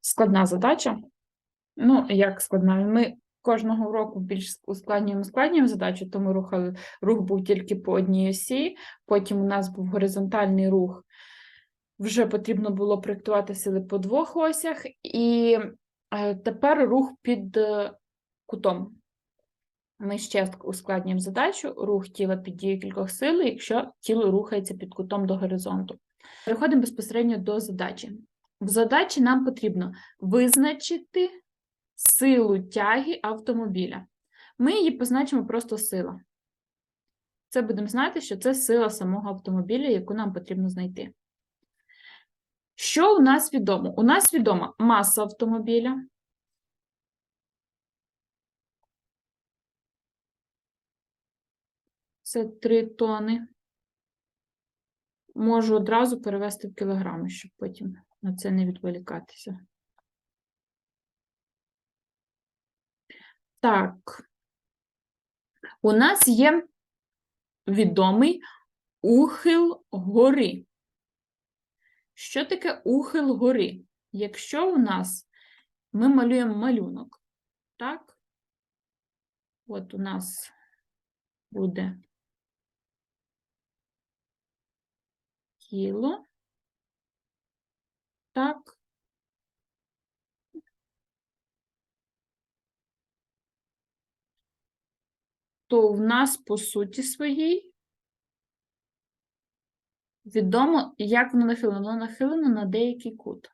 складна задача. Ну, як складна? Ми кожного року більш ускладнюємо складнюємо задачу, тому рухали, рух був тільки по одній осі, потім у нас був горизонтальний рух. Вже потрібно було проєктувати сили по двох осях, і е, тепер рух під е, кутом. Ми ще ускладнюємо задачу, рух тіла під дією кількох сил, якщо тіло рухається під кутом до горизонту. Переходимо безпосередньо до задачі. В задачі нам потрібно визначити силу тяги автомобіля. Ми її позначимо просто сила. Це будемо знати, що це сила самого автомобіля, яку нам потрібно знайти. Що у нас відомо? У нас відома маса автомобіля. Це 3 тони. Можу одразу перевести в кілограми, щоб потім на це не відволікатися. Так. У нас є відомий ухил гори. Що таке ухил гори? Якщо у нас ми малюємо малюнок, так? От у нас буде тіло. Так. То в нас по суті своїй відомо, як воно нахилено. Воно нахилено на деякий кут.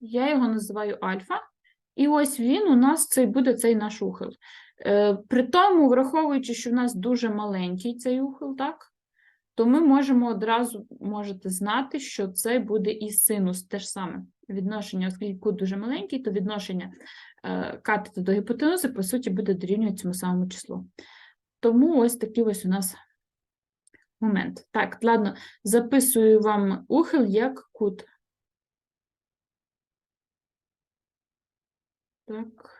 Я його називаю альфа. І ось він у нас цей буде цей наш ухил. Е, При тому, враховуючи, що в нас дуже маленький цей ухил, так, то ми можемо одразу можете знати, що це буде і синус те ж саме. Відношення, оскільки кут дуже маленький, то відношення е, катету до гіпотенузи, по суті, буде дорівнювати цьому самому числу. Тому ось такий ось у нас момент. Так, ладно, записую вам ухил як кут. Так.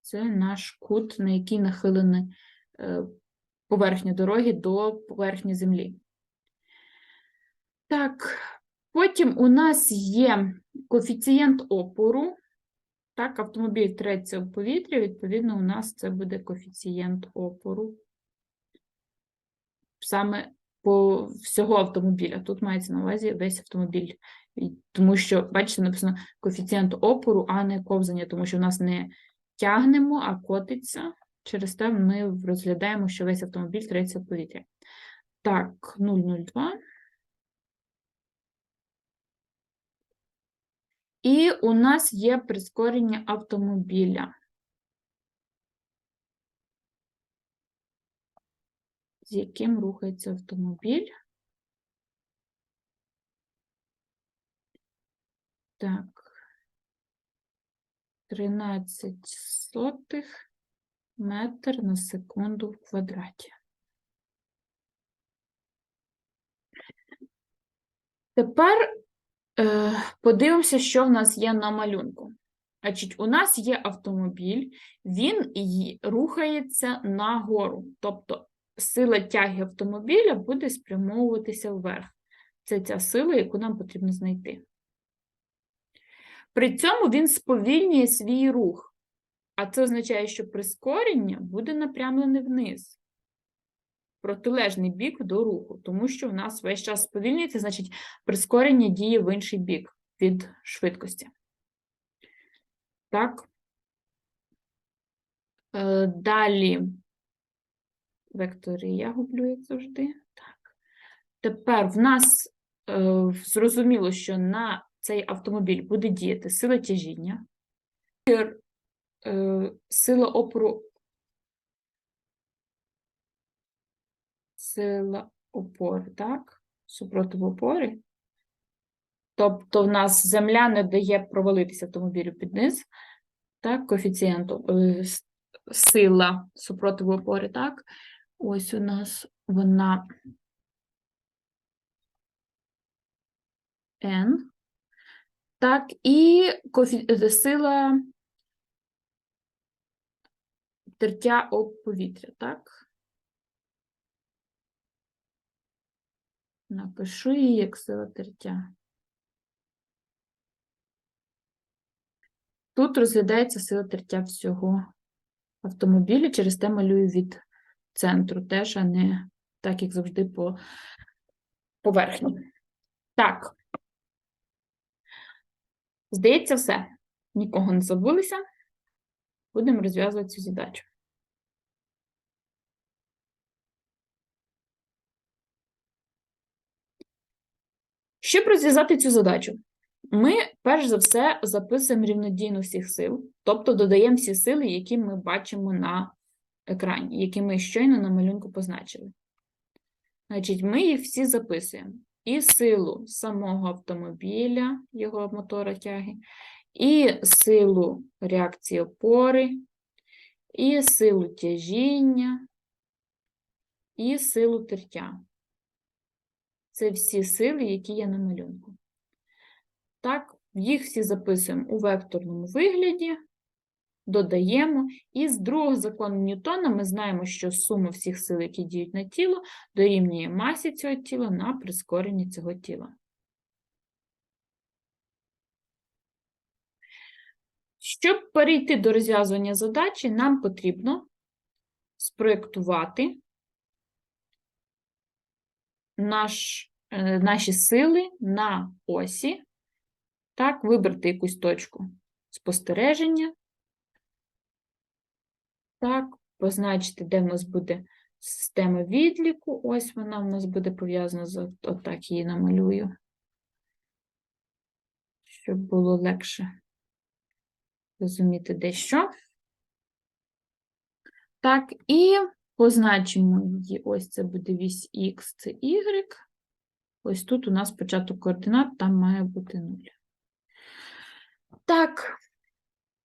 Це наш кут, на який нахилена е, поверхня дороги до поверхні землі. Так, потім у нас є коефіцієнт опору. Так, автомобіль треться в повітря, відповідно, у нас це буде коефіцієнт опору. Саме по всього автомобіля. Тут мається на увазі весь автомобіль. Тому що, бачите, написано коефіцієнт опору, а не ковзання, тому що в нас не тягнемо, а котиться. Через те ми розглядаємо, що весь автомобіль треться в повітря. Так, 002. І у нас є прискорення автомобіля. З яким рухається автомобіль. Так. 13 сотих метр на секунду в квадраті. Тепер е, подивимося, що в нас є на малюнку. Значить, у нас є автомобіль, він рухається нагору, тобто сила тяги автомобіля буде спрямовуватися вверх. Це ця сила, яку нам потрібно знайти. При цьому він сповільнює свій рух, а це означає, що прискорення буде напрямлене вниз, протилежний бік до руху, тому що в нас весь час сповільнюється, значить, прискорення діє в інший бік від швидкості. Так. Е, Далі вектори я гублю, як завжди. Так. Тепер в нас е, зрозуміло, що на цей автомобіль буде діяти сила тяжіння, е, сила опору, сила опори, так? Супротив опори. Тобто в нас земля не дає провалитися автомобілю під низ, так, коефіцієнту е, сила супротиву опори, так? Ось у нас вона N. Так, і коефі... е, сила тертя об повітря, так? Напишу її як сила тертя. Тут розглядається сила тертя всього автомобіля, через те малюю від центру теж, а не так, як завжди, по поверхні. Так. Здається, все. Нікого не забулися. Будемо розв'язувати цю задачу. Щоб розв'язати цю задачу, ми перш за все записуємо рівнодійну всіх сил, тобто додаємо всі сили, які ми бачимо на екрані, які ми щойно на малюнку позначили. Значить, ми їх всі записуємо. І силу самого автомобіля, його мотора тяги, і силу реакції опори, і силу тяжіння, і силу тертя. Це всі сили, які є на малюнку. Так, їх всі записуємо у векторному вигляді, додаємо. І з другого закону Ньютона ми знаємо, що сума всіх сил, які діють на тіло, дорівнює масі цього тіла на прискоренні цього тіла. Щоб перейти до розв'язування задачі, нам потрібно спроєктувати наш, е, наші сили на осі, так, вибрати якусь точку спостереження, так, позначити, де в нас буде система відліку. Ось вона в нас буде пов'язана з отак її намалюю, щоб було легше розуміти дещо. Так, і позначимо її. Ось це буде вісь Х, це Y. Ось тут у нас початок координат, там має бути 0. Так,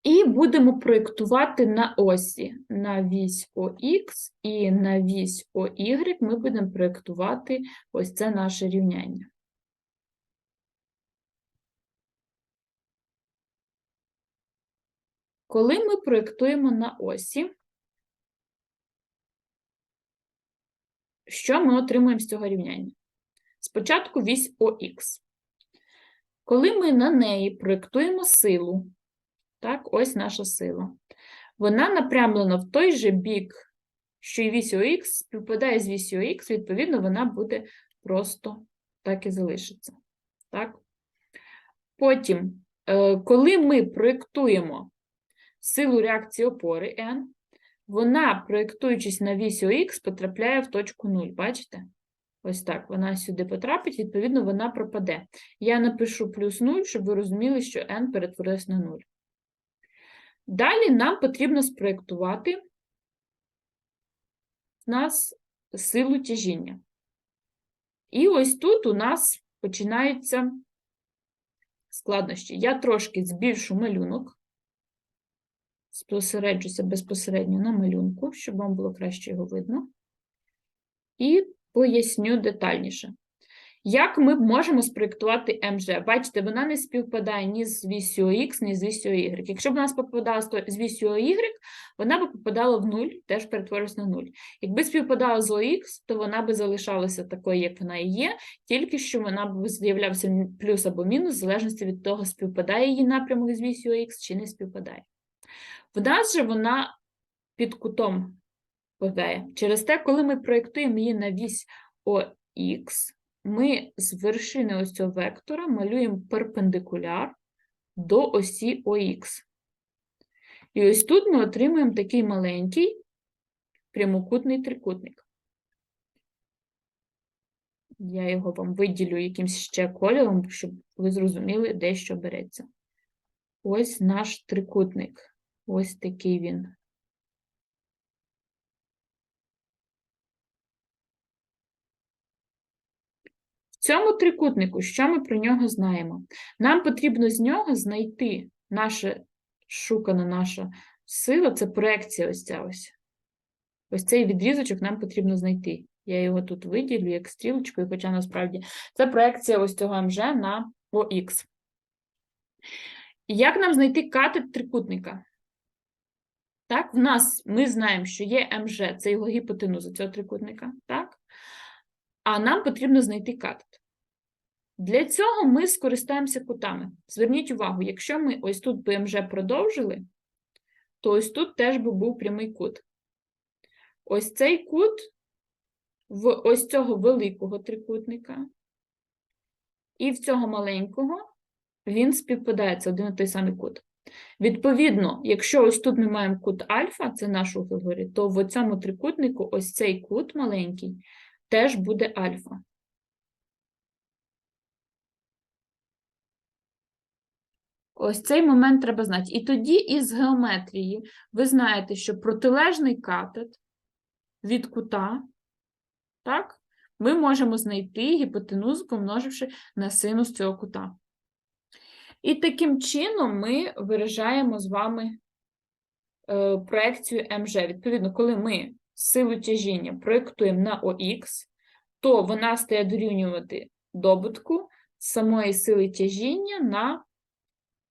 і будемо проєктувати на осі на вісь ОХ і на вісь ОY ми будемо проєктувати ось це наше рівняння. Коли ми проєктуємо на осі, що ми отримуємо з цього рівняння? Спочатку вісь ОХ. Коли ми на неї проєктуємо силу, так, ось наша сила, вона напрямлена в той же бік, що і вісь ОХ, співпадає з вісю Х, відповідно, вона буде просто так і залишиться. Так? Потім, е, коли ми проєктуємо силу реакції опори N, вона, проєктуючись на вісі ОХ, потрапляє в точку 0. Бачите? Ось так, вона сюди потрапить, відповідно, вона пропаде. Я напишу плюс 0, щоб ви розуміли, що n перетворилось на 0. Далі нам потрібно спроєктувати в нас силу тяжіння. І ось тут у нас починаються складнощі. Я трошки збільшу малюнок, спосереджуся безпосередньо на малюнку, щоб вам було краще його видно. І поясню детальніше. Як ми можемо спроєктувати МЖ? Бачите, вона не співпадає ні з вісю Х, ні з вісю Y. Якщо б вона співпадала з вісю Y, вона б попадала в 0, теж перетворилась на 0. Якби співпадала з ОХ, то вона б залишалася такою, як вона і є, тільки що вона б з'являвся плюс або мінус, в залежності від того, співпадає її напрямок з вісю Х чи не співпадає. В нас же вона під кутом попадає. Через те, коли ми проєктуємо її на вісь ОХ, ми з вершини ось цього вектора малюємо перпендикуляр до осі ОХ. І ось тут ми отримуємо такий маленький прямокутний трикутник. Я його вам виділю якимось ще кольором, щоб ви зрозуміли, де що береться. Ось наш трикутник. Ось такий він. В цьому трикутнику, що ми про нього знаємо? Нам потрібно з нього знайти наша шукана наша сила, це проекція ось ця ось. Ось цей відрізочок нам потрібно знайти. Я його тут виділю як стрілочкою, хоча насправді це проекція ось цього МЖ на ОХ. Як нам знайти катет трикутника? Так, в нас ми знаємо, що є МЖ, це його гіпотенуза цього трикутника. Так? а нам потрібно знайти катет. Для цього ми скористаємося кутами. Зверніть увагу, якщо ми ось тут БМЖ продовжили, то ось тут теж би був прямий кут. Ось цей кут в ось цього великого трикутника і в цього маленького він співпадає, це один і той самий кут. Відповідно, якщо ось тут ми маємо кут альфа, це наш угол гори, то в цьому трикутнику ось цей кут маленький теж буде альфа. Ось цей момент треба знати. І тоді із геометрії ви знаєте, що протилежний катет від кута, так, ми можемо знайти гіпотенузу, помноживши на синус цього кута. І таким чином ми виражаємо з вами е, проекцію МЖ. Відповідно, коли ми силу тяжіння проєктуємо на ОХ, то вона стає дорівнювати добутку самої сили тяжіння на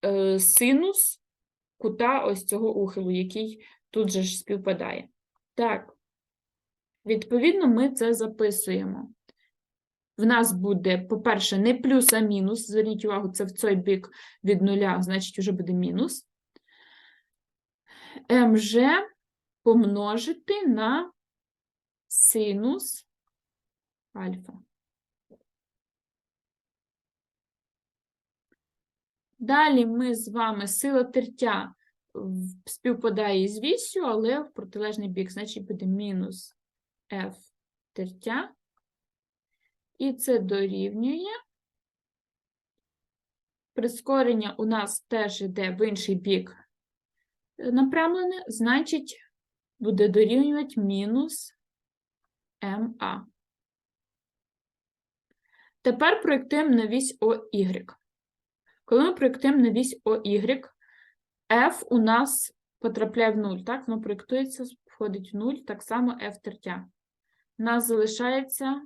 е, синус кута ось цього ухилу, який тут же ж співпадає. Так, відповідно, ми це записуємо. В нас буде, по-перше, не плюс, а мінус. Зверніть увагу, це в цей бік від нуля, значить, вже буде мінус. МЖ помножити на синус альфа. Далі ми з вами сила тертя співпадає з вісю, але в протилежний бік, значить буде мінус F тертя. І це дорівнює. Прискорення у нас теж йде в інший бік е, напрямлене, значить, буде дорівнювати мінус МА. Тепер проєктуємо на вісь ОY. Коли ми проєктуємо на вісь ОY, F у нас потрапляє в 0, так? Воно проєктується, входить в 0, так само F тертя. У нас залишається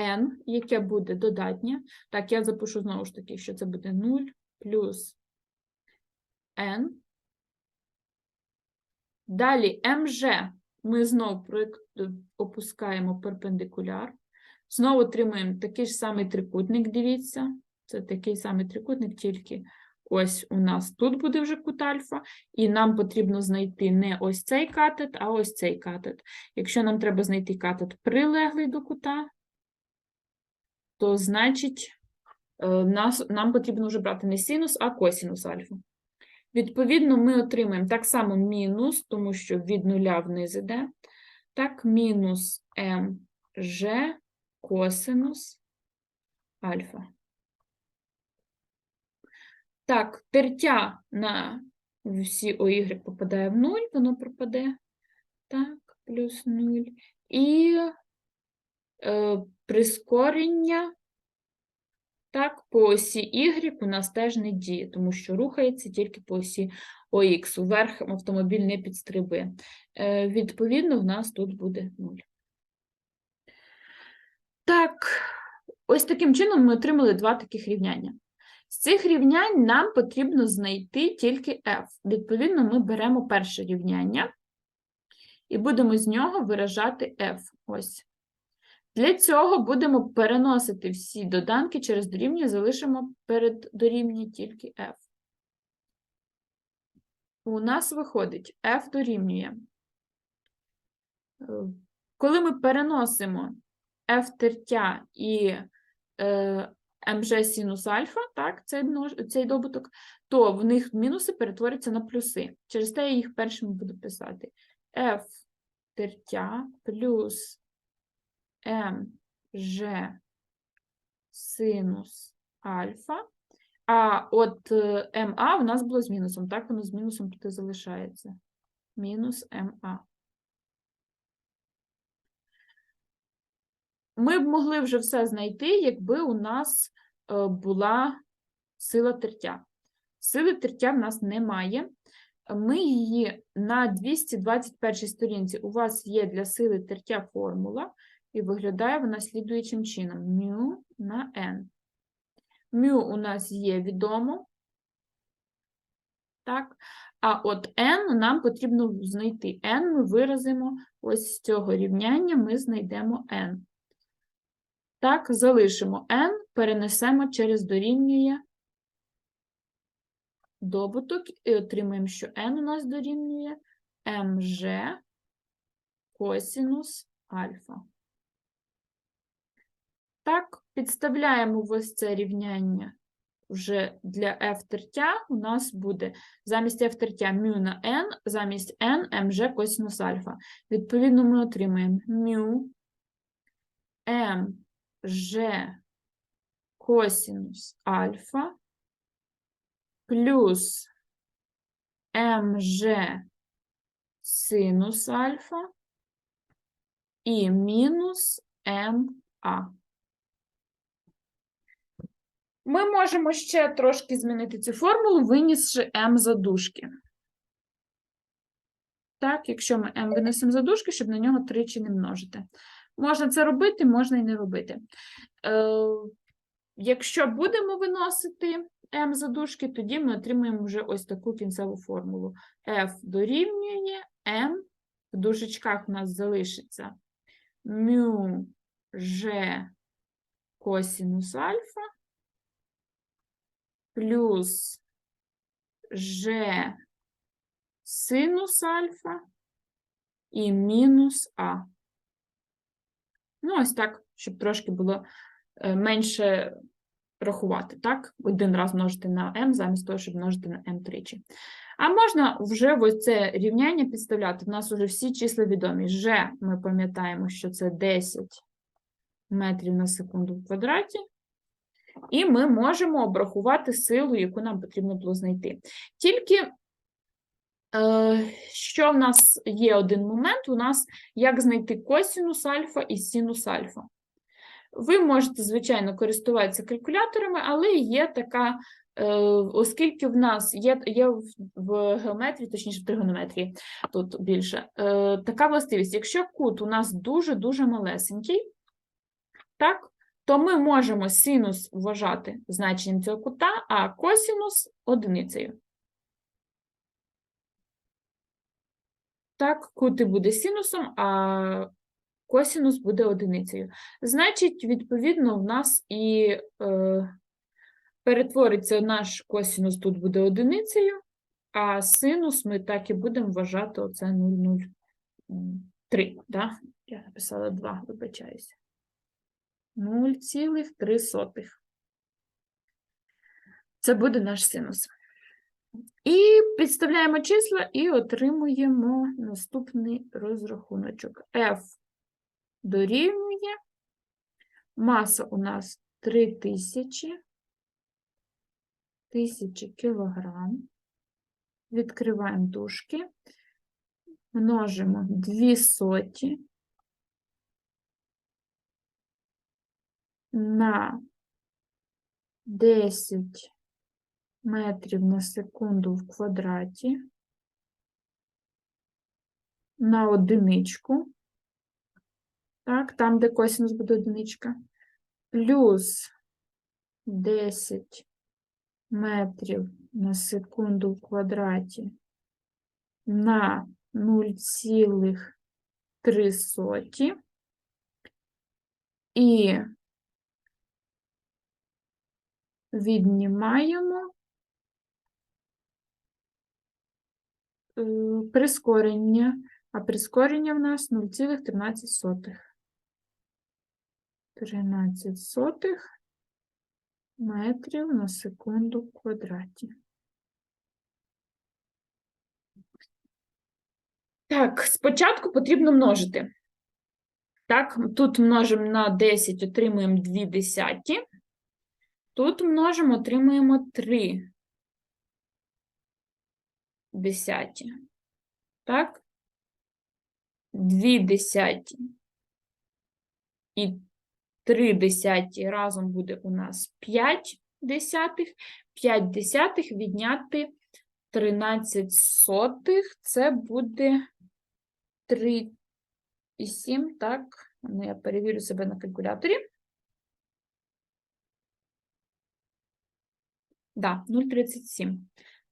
n, яке буде додатнє. Так, я запишу знову ж таки, що це буде 0 плюс n. Далі mg ми знову опускаємо перпендикуляр. Знову отримуємо такий ж самий трикутник, дивіться. Це такий самий трикутник, тільки ось у нас тут буде вже кут альфа, і нам потрібно знайти не ось цей катет, а ось цей катет. Якщо нам треба знайти катет прилеглий до кута, то значить е, нас, нам потрібно вже брати не синус, а косінус альфа. Відповідно, ми отримаємо так само мінус, тому що від нуля вниз іде. Так, мінус МЖ косинус альфа. Так, тертя на всі ОY попадає в 0, воно пропаде. Так, плюс 0. І е, прискорення так, по осі Y у нас теж не діє, тому що рухається тільки по осі ОХ. Уверх автомобіль не підстрибує. Е, відповідно, в нас тут буде 0. Так, ось таким чином ми отримали два таких рівняння. З цих рівнянь нам потрібно знайти тільки f. Відповідно, ми беремо перше рівняння і будемо з нього виражати f. Ось. Для цього будемо переносити всі доданки через дорівнює, залишимо перед дорівнює тільки f. У нас виходить f дорівнює. Е, Коли ми переносимо f тертя і е, mg синус альфа, так, цей, цей добуток, то в них мінуси перетворяться на плюси. Через те я їх першими буду писати. f тертя плюс mg синус альфа. А от е, МА у нас було з мінусом, так, воно з мінусом тут і залишається. Мінус МА. Ми б могли вже все знайти, якби у нас е, була сила тертя. Сили тертя в нас немає. Ми її на 221 сторінці у вас є для сили тертя формула, і виглядає вона слідуючим чином: μ на n. μ у нас є відомо. Так? А от n нам потрібно знайти. n ми виразимо ось з цього рівняння, ми знайдемо n. Так, залишимо n, перенесемо через дорівнює добуток і отримаємо, що n у нас дорівнює mg косінус альфа. Так, підставляємо в ось це рівняння вже для f тертя у нас буде замість f тертя μ на n, замість n mg косинус альфа. Відповідно, ми отримаємо μ mg косинус альфа плюс mg синус альфа і мінус ma. Ми можемо ще трошки змінити цю формулу, винісши m за дужки. Так, якщо ми m винесемо за дужки, щоб на нього тричі не множити. Можна це робити, можна і не робити. Е, якщо будемо виносити m за дужки, тоді ми отримаємо вже ось таку кінцеву формулу. f дорівнює m, в дужечках у нас залишиться μ g косінус альфа плюс g синус альфа і мінус а. Ну, ось так, щоб трошки було е, менше рахувати, так? Один раз множити на m, замість того, щоб множити на m тричі. А можна вже ось це рівняння підставляти. У нас вже всі числа відомі. G, ми пам'ятаємо, що це 10 метрів на секунду в квадраті. І ми можемо обрахувати силу, яку нам потрібно було знайти. Тільки, е, що в нас є один момент, у нас як знайти косінус альфа і синус альфа. Ви можете, звичайно, користуватися калькуляторами, але є така, е, оскільки в нас є є в геометрії, точніше в тригонометрії, тут більше, е, така властивість. Якщо кут у нас дуже-дуже малесенький, так, то ми можемо синус вважати значенням цього кута, а косінус одиницею. Так, кут буде синусом, а косінус буде одиницею. Значить, відповідно, в нас і е, перетвориться наш косінус тут буде одиницею, а синус ми так і будемо вважати оце 0,03. Да? Я написала 2, вибачаюся. 0,3. Це буде наш синус. І підставляємо числа і отримуємо наступний розрахуночок. F дорівнює. Маса у нас 3000 тисячі кілограм. Відкриваємо дужки, множимо 2 соті на 10 метрів на секунду в квадраті на одиничку, так, там, де косинус буде одиничка, плюс 10 метрів на секунду в квадраті на 0,3 і віднімаємо е, прискорення, а прискорення в нас 0,13. 13 сотих метрів на секунду в квадраті. Так, спочатку потрібно множити. Так, тут множимо на 10, отримуємо 2 десяті. Тут множимо, отримуємо 3 десяті. Так? 2 десяті і 3 десяті разом буде у нас 5 десятих. 5 десятих відняти 13 сотих. Це буде 3,7, так? Ну, я перевірю себе на калькуляторі. Да, 0,37.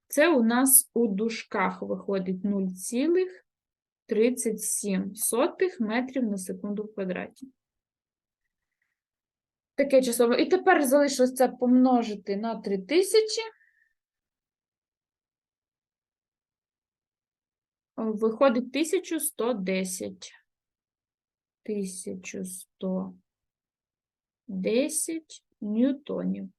Це у нас у дужках виходить 0,37 метрів на секунду в квадраті. Таке число. І тепер залишилось це помножити на 3000. Виходить 1110. 1110 ньютонів.